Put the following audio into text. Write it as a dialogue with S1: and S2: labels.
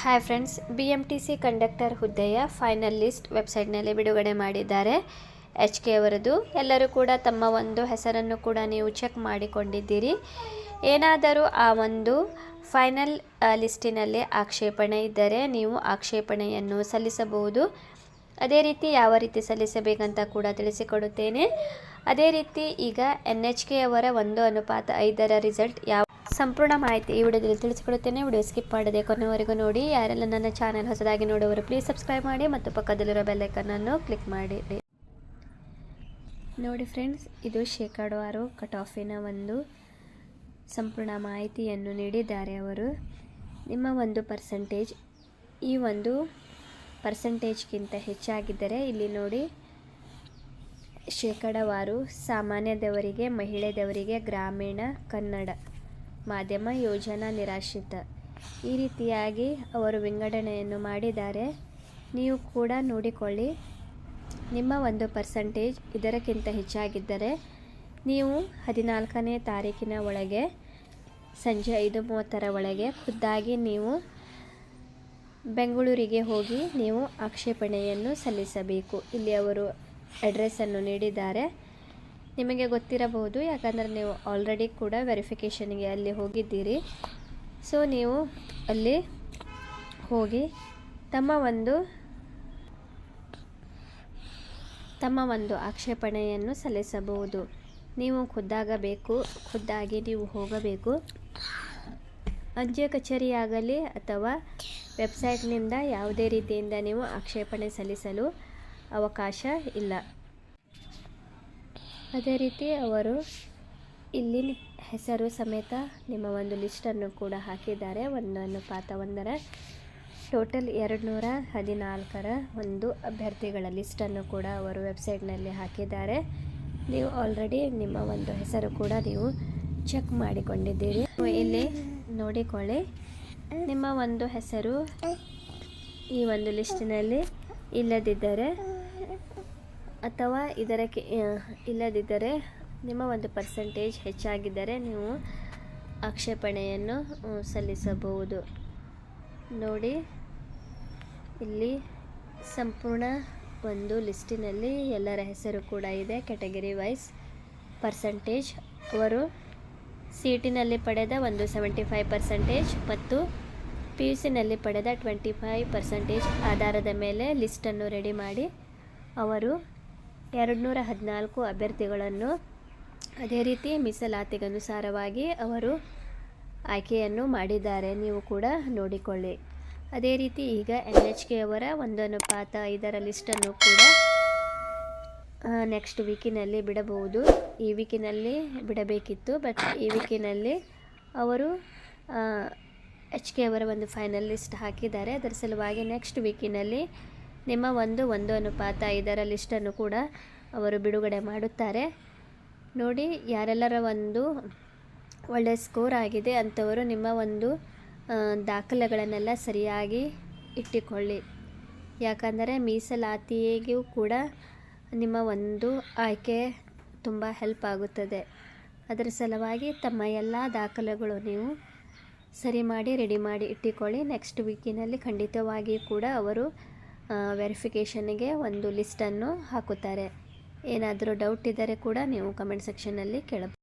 S1: Hi friends B M T C conductor ಹುದ್ದೆಯ final list ವೆಬ್ಸೈಟ್ನಲ್ಲಿ ಬಿಡುಗಡೆ ಮಾಡಿದ್ದಾರೆ. ಎಚ್ ಕೆ ಅವರದು. ಎಲ್ಲರೂ ಕೂಡ ತಮ್ಮ ಒಂದು ಹೆಸರನ್ನು ಕೂಡ ನೀವು ಚೆಕ್ ಮಾಡಿಕೊಂಡಿದ್ದೀರಿ. ಏನಾದರೂ ಆ ಒಂದು ಫೈನಲ್ ಲಿಸ್ಟಿನಲ್ಲಿ ಆಕ್ಷೇಪಣೆ ಇದ್ದರೆ ನೀವು ಆಕ್ಷೇಪಣೆಯನ್ನು ಸಲ್ಲಿಸಬಹುದು. ಅದೇ ರೀತಿ ಯಾವ ರೀತಿ ಸಲ್ಲಿಸಬೇಕಂತ ಕೂಡ ತಿಳಿಸಿಕೊಡುತ್ತೇನೆ. ಅದೇ ರೀತಿ ಈಗ ಎನ್ ಎಚ್ ಕೆ ಅವರ ಒಂದು ಅನುಪಾತ ಐದರ ರಿಸಲ್ಟ್ ಯಾವ ಸಂಪೂರ್ಣ ಮಾಹಿತಿ ಈ ವಿಡಿಯೋದಲ್ಲಿ ತಿಳಿಸಿಕೊಡುತ್ತೇನೆ. ವಿಡಿಯೋ ಸ್ಕಿಪ್ ಮಾಡದೆ ಕೊನೆವರೆಗೂ ನೋಡಿ. ಯಾರೆಲ್ಲ ನನ್ನ ಚಾನೆಲ್ ಹೊಸದಾಗಿ ನೋಡುವವರು ಪ್ಲೀಸ್ ಸಬ್ಸ್ಕ್ರೈಬ್ ಮಾಡಿ ಮತ್ತು ಪಕ್ಕದಲ್ಲಿರೋ ಬೆಲ್ಲೈಕನ್ನನ್ನು ಕ್ಲಿಕ್ ಮಾಡಿ. ನೋಡಿ ಫ್ರೆಂಡ್ಸ್ ಇದು ಶೇಕಡವಾರು ಕಟ್ ಆಫಿನ ಒಂದು ಸಂಪೂರ್ಣ ಮಾಹಿತಿಯನ್ನು ನೀಡಿದ್ದಾರೆ ಅವರು. ನಿಮ್ಮ ಒಂದು ಪರ್ಸೆಂಟೇಜ್ ಈ ಒಂದು ಪರ್ಸೆಂಟೇಜ್ಗಿಂತ ಹೆಚ್ಚಾಗಿದ್ದರೆ ಇಲ್ಲಿ ನೋಡಿ ಶೇಕಡವಾರು ಸಾಮಾನ್ಯದವರಿಗೆ ಮಹಿಳೆದವರಿಗೆ ಗ್ರಾಮೀಣ ಕನ್ನಡ. ಮಾಧ್ಯಮ ಯೋಜನಾ ನಿರಾಶ್ರಿತ. ಈ ರೀತಿಯಾಗಿ ಅವರು ವಿಂಗಡಣೆಯನ್ನು ಮಾಡಿದ್ದಾರೆ. ನೀವು ಕೂಡ ನೋಡಿಕೊಳ್ಳಿ. ನಿಮ್ಮ ಒಂದು ಪರ್ಸಂಟೇಜ್ ಇದರಕ್ಕಿಂತ ಹೆಚ್ಚಾಗಿದ್ದರೆ ನೀವು ಹದಿನಾಲ್ಕನೇ ತಾರೀಕಿನ ಒಳಗೆ, ಸಂಜೆ ಐದು ಮೂವತ್ತರ ಒಳಗೆ ಖುದ್ದಾಗಿ ನೀವು ಬೆಂಗಳೂರಿಗೆ ಹೋಗಿ ನೀವು ಆಕ್ಷೇಪಣೆಯನ್ನು ಸಲ್ಲಿಸಬೇಕು. ಇಲ್ಲಿ ಅವರು ಅಡ್ರೆಸ್ಸನ್ನು ನೀಡಿದ್ದಾರೆ. ನಿಮಗೆ ಗೊತ್ತಿರಬಹುದು, ಯಾಕಂದರೆ ನೀವು ಆಲ್ರೆಡಿ ಕೂಡ ವೆರಿಫಿಕೇಷನ್ಗೆ ಅಲ್ಲಿ ಹೋಗಿದ್ದೀರಿ. ಸೊ ನೀವು ಅಲ್ಲಿ ಹೋಗಿ ತಮ್ಮ ಒಂದು ತಮ್ಮ ಒಂದು ಆಕ್ಷೇಪಣೆಯನ್ನು ಸಲ್ಲಿಸಬಹುದು. ನೀವು ಖುದ್ದಾಗಬೇಕು, ಖುದ್ದಾಗಿ ನೀವು ಹೋಗಬೇಕು. ಅಂಚೆ ಕಚೇರಿಯಾಗಲಿ ಅಥವಾ ವೆಬ್ಸೈಟ್ನಿಂದ ಯಾವುದೇ ರೀತಿಯಿಂದ ನೀವು ಆಕ್ಷೇಪಣೆ ಸಲ್ಲಿಸಲು ಅವಕಾಶ ಇಲ್ಲ. ಅದೇ ರೀತಿ ಅವರು ಇಲ್ಲಿ ಹೆಸರು ಸಮೇತ ನಿಮ್ಮ ಒಂದು ಲಿಸ್ಟನ್ನು ಕೂಡ ಹಾಕಿದ್ದಾರೆ. ಒಂದು ಅನುಪಾತ ಒಂದರ ಟೋಟಲ್ ಎರಡು ನೂರ ಹದಿನಾಲ್ಕರ ಒಂದು ಅಭ್ಯರ್ಥಿಗಳ ಲಿಸ್ಟನ್ನು ಕೂಡ ಅವರು ವೆಬ್ಸೈಟ್ನಲ್ಲಿ ಹಾಕಿದ್ದಾರೆ. ನೀವು ಆಲ್ರೆಡಿ ನಿಮ್ಮ ಒಂದು ಹೆಸರು ಕೂಡ ನೀವು ಚೆಕ್ ಮಾಡಿಕೊಂಡಿದ್ದೀರಿ. ಇಲ್ಲಿ ನೋಡಿಕೊಳ್ಳಿ. ನಿಮ್ಮ ಒಂದು ಹೆಸರು ಈ ಒಂದು ಲಿಸ್ಟಿನಲ್ಲಿ ಇಲ್ಲದಿದ್ದರೆ ಅಥವಾ ಇದರಕ್ಕೆ ಇಲ್ಲದಿದ್ದರೆ ನಿಮ್ಮ ಒಂದು ಪರ್ಸೆಂಟೇಜ್ ಹೆಚ್ಚಾಗಿದ್ದರೆ ನೀವು ಆಕ್ಷೇಪಣೆಯನ್ನು ಸಲ್ಲಿಸಬಹುದು. ನೋಡಿ, ಇಲ್ಲಿ ಸಂಪೂರ್ಣ ಒಂದು ಲಿಸ್ಟಿನಲ್ಲಿ ಎಲ್ಲರ ಹೆಸರು ಕೂಡ ಇದೆ. ಕ್ಯಾಟಗರಿ ವೈಸ್ ಪರ್ಸಂಟೇಜ್ ಅವರು ಸಿ ಟಿನಲ್ಲಿ ಪಡೆದ ಒಂದು ಸೆವೆಂಟಿ ಫೈವ್ ಪರ್ಸೆಂಟೇಜ್ ಮತ್ತು ಪಿ ಯು ಸಿನಲ್ಲಿ ಪಡೆದ ಟ್ವೆಂಟಿ ಫೈವ್ ಪರ್ಸೆಂಟೇಜ್ ಆಧಾರದ ಮೇಲೆ ಲಿಸ್ಟನ್ನು ರೆಡಿ ಮಾಡಿ ಅವರು ಎರಡು ನೂರ ಹದಿನಾಲ್ಕು ಅಭ್ಯರ್ಥಿಗಳನ್ನು ಅದೇ ರೀತಿ ಮೀಸಲಾತಿಗನುಸಾರವಾಗಿ ಅವರು ಆಯ್ಕೆಯನ್ನು ಮಾಡಿದ್ದಾರೆ. ನೀವು ಕೂಡ ನೋಡಿಕೊಳ್ಳಿ. ಅದೇ ರೀತಿ ಈಗ ಎನ್ ಎಚ್ ಕೆ ಅವರ ಒಂದು ಅನುಪಾತ ಐದರ ಲಿಸ್ಟನ್ನು ಕೂಡ ನೆಕ್ಸ್ಟ್ ವೀಕಿನಲ್ಲಿ ಬಿಡಬಹುದು. ಈ ವೀಕಿನಲ್ಲಿ ಬಿಡಬೇಕಿತ್ತು. ಬಟ್ ಈ ವೀಕಿನಲ್ಲಿ ಅವರು ಎಚ್ ಕೆ ಅವರ ಒಂದು ಫೈನಲ್ ಲಿಸ್ಟ್ ಹಾಕಿದ್ದಾರೆ. ಅದರ ಸಲುವಾಗಿ ನೆಕ್ಸ್ಟ್ ವೀಕಿನಲ್ಲಿ ನಿಮ್ಮ ಒಂದು ಒಂದು ಅನುಪಾತ ಇದರ ಲಿಸ್ಟನ್ನು ಕೂಡ ಅವರು ಬಿಡುಗಡೆ ಮಾಡುತ್ತಾರೆ. ನೋಡಿ, ಯಾರೆಲ್ಲರ ಒಂದು ಒಳ್ಳೆಯ ಸ್ಕೋರ್ ಆಗಿದೆ ಅಂಥವರು ನಿಮ್ಮ ಒಂದು ದಾಖಲೆಗಳನ್ನೆಲ್ಲ ಸರಿಯಾಗಿ ಇಟ್ಟುಕೊಳ್ಳಿ. ಯಾಕಂದರೆ ಮೀಸಲಾತಿಯಾಗಿಯೂ ಕೂಡ ನಿಮ್ಮ ಒಂದು ಆಯ್ಕೆ ತುಂಬ ಹೆಲ್ಪ್ ಆಗುತ್ತದೆ. ಅದರ ಸಲುವಾಗಿ ತಮ್ಮ ಎಲ್ಲ ದಾಖಲೆಗಳು ನೀವು ಸರಿ ಮಾಡಿ, ರೆಡಿ ಮಾಡಿ ಇಟ್ಟುಕೊಳ್ಳಿ. ನೆಕ್ಸ್ಟ್ ವೀಕಿನಲ್ಲಿ ಖಂಡಿತವಾಗಿಯೂ ಕೂಡ ಅವರು ವೆರಿಫಿಕೇಷನ್ಗೆ ಒಂದು ಲಿಸ್ಟನ್ನು ಹಾಕುತ್ತಾರೆ. ಏನಾದರೂ ಡೌಟ್ ಇದ್ದರೆ ಕೂಡ ನೀವು ಕಮೆಂಟ್ ಸೆಕ್ಷನಲ್ಲಿ ಕೇಳಬಹುದು.